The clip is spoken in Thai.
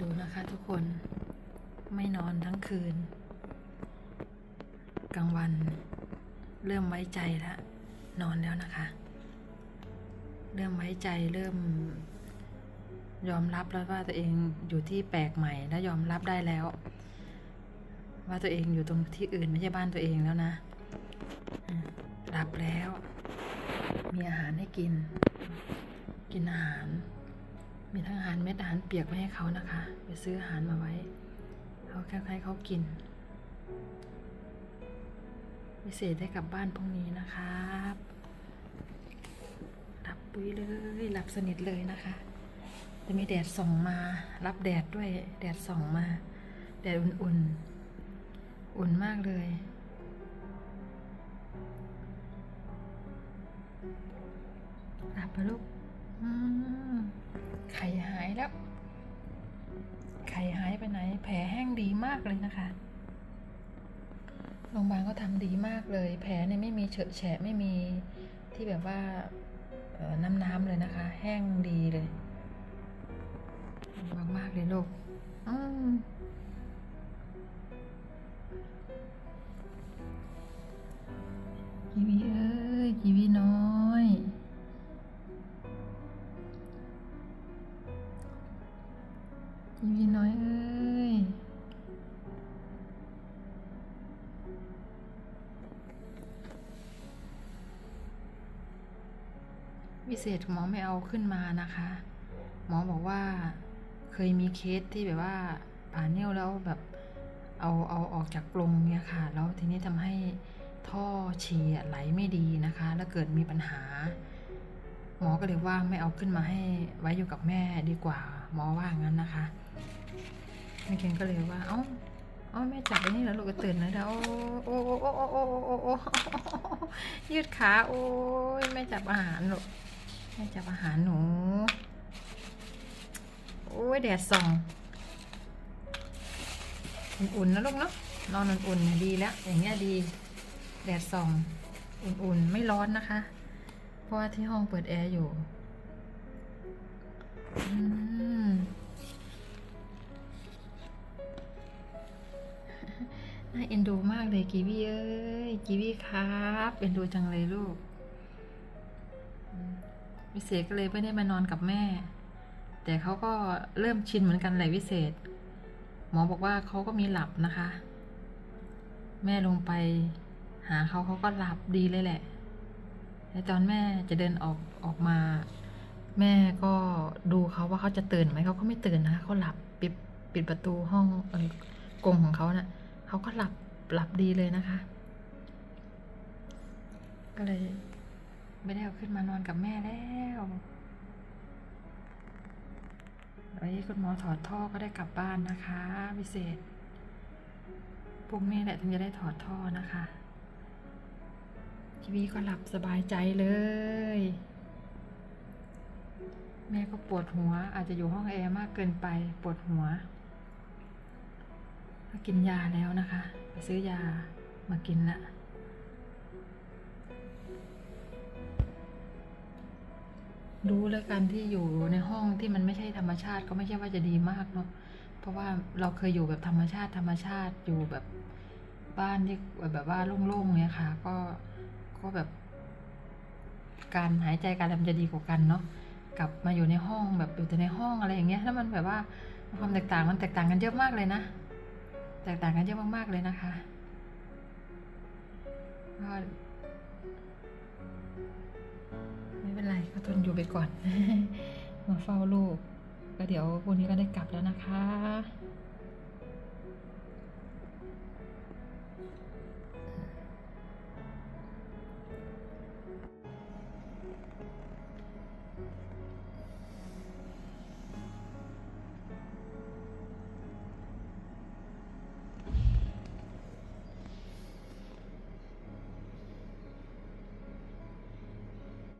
ดูนะคะทุกคนไม่นอนทั้งคืน กลางวันเริ่มไว้ใจแล้วนอนแล้วนะคะ เริ่มไว้ใจเริ่ม ยอมรับแล้วว่าตัวเองอยู่ที่แปลกใหม่และยอมรับได้แล้ว ว่าตัวเองอยู่ตรงที่อื่นไม่ใช่บ้านตัวเองแล้วนะหลับแล้ว มีอาหารให้กิน กินอาหาร มีทั้งอาหารเม็ดอาหารเปียกไว้ให้เขานะคะ ไปซื้ออาหารมาไว้เขาแค่ให้เขากินพิเศษได้กลับบ้านพรุ่งนี้นะครับหลับปุ้ยเลยหลับสนิทเลยนะคะ จะมีแดดส่องมา รับแดดด้วยแดดส่องมา แดดอุ่นๆ อุ่นมากเลยหลับไปลูกอืม แผลแห้งดีมากเลยนะคะ โรงพยาบาลก็ทำดีมากเลย แผลเนี่ยไม่มีเฉอะแฉะไม่มีที่แบบว่าน้ำน้ำเลยนะคะ แห้งดีเลยมากมากเลยลูกกีวีเอ้ยกีวีน้อยกีวีน้อยเอ้ย วิเศษหมอไม่เอาขึ้นมานะคะ หมอบอกว่าเคยมีเคสที่แบบว่าผ่านนิ้วแล้วแบบเอาเอาออกจากกรงเนี่ยค่ะ แล้วทีนี้ทำให้ท่อฉี่ไหลไม่ดีนะคะ แล้วเกิดมีปัญหา หมอก็เลยว่าไม่เอาขึ้นมาให้ไว้อยู่กับแม่ดีกว่า หมอว่างั้นนะคะแม่เคนก็เลยว่า เอ้าเอ้าแม่จับไอ้นี่แล้วลูกก็ตื่นเลยแล้วโอ้โอ้โอ้โอ้โอ้โอ้โอ้ยืดขาโอ้ยแม่จับอาหารลูก แม่จับอาหาหนู โอ้ยแดดส่อง อุ่นๆนะลูกเนาะ นอนอุ่นๆดีแล้ว อย่างเงี้ยดี แดดส่อง อุ่นๆ ไม่ร้อนนะคะ เพราะว่าที่ห้องเปิดแอร์อยู่อืมน่าเอ็นดูมากเลยกีวีเอ้ยกีวีครับ เอ็นดูจังเลยลูก วิเศษก็เลยไม่ได้มานอนกับแม่ แต่เขาก็เริ่มชินเหมือนกันแหละวิเศษ หมอบอกว่าเขาก็มีหลับนะคะ แม่ลงไป หาเขาเขาก็หลับดีเลยแหละแต่ตอนแม่จะเดินออกออกมา แม่ก็ดูเขาว่าเขาจะตื่นไหมเขาก็ไม่ตื่นนะคะเขาหลับปิดปิดประตูห้องอกรงของเขานะ่ะเขาก็หลับหลับดีเลยนะคะ ก็เลย ไม่ได้เอาขึ้นมานอนกับแม่แล้วไว้คุณหมอถอดท่อก็ได้กลับบ้านนะคะพิเศษพรุ่งนี้แหละถึงจะได้ถอดท่อนะคะชีวีก็หลับสบายใจเลย แม่ก็ปวดหัวอาจจะอยู่ห้องแอร์มากเกินไปปวดหัวก็กินยาแล้วนะคะ ไปซื้อยามากินละ รู้แล้วกันที่อยู่ในห้องที่มันไม่ใช่ธรรมชาติก็ไม่ใช่ว่าจะดีมากเนาะเพราะว่าเราเคยอยู่แบบธรรมชาติ ธรรมชาติอยู่แบบบ้านที่แบบว่าโล่งๆเนี่ยค่ะ ก็ก็แบบ การหายใจการอะไรมันจะดีกว่ากันเนาะกลับมาอยู่ในห้องแบบอยู่แต่ในห้องอะไรอย่างเงี้ยแล้วมันแบบว่าความแตกต่างมันแตกต่างกันเยอะมากเลยนะแตกต่างกันเยอะมากๆเลยนะคะก็ อยู่ไปก่อน มาเฝ้าลูก ก็เดี๋ยววันนี้ก็ได้กลับแล้วนะคะ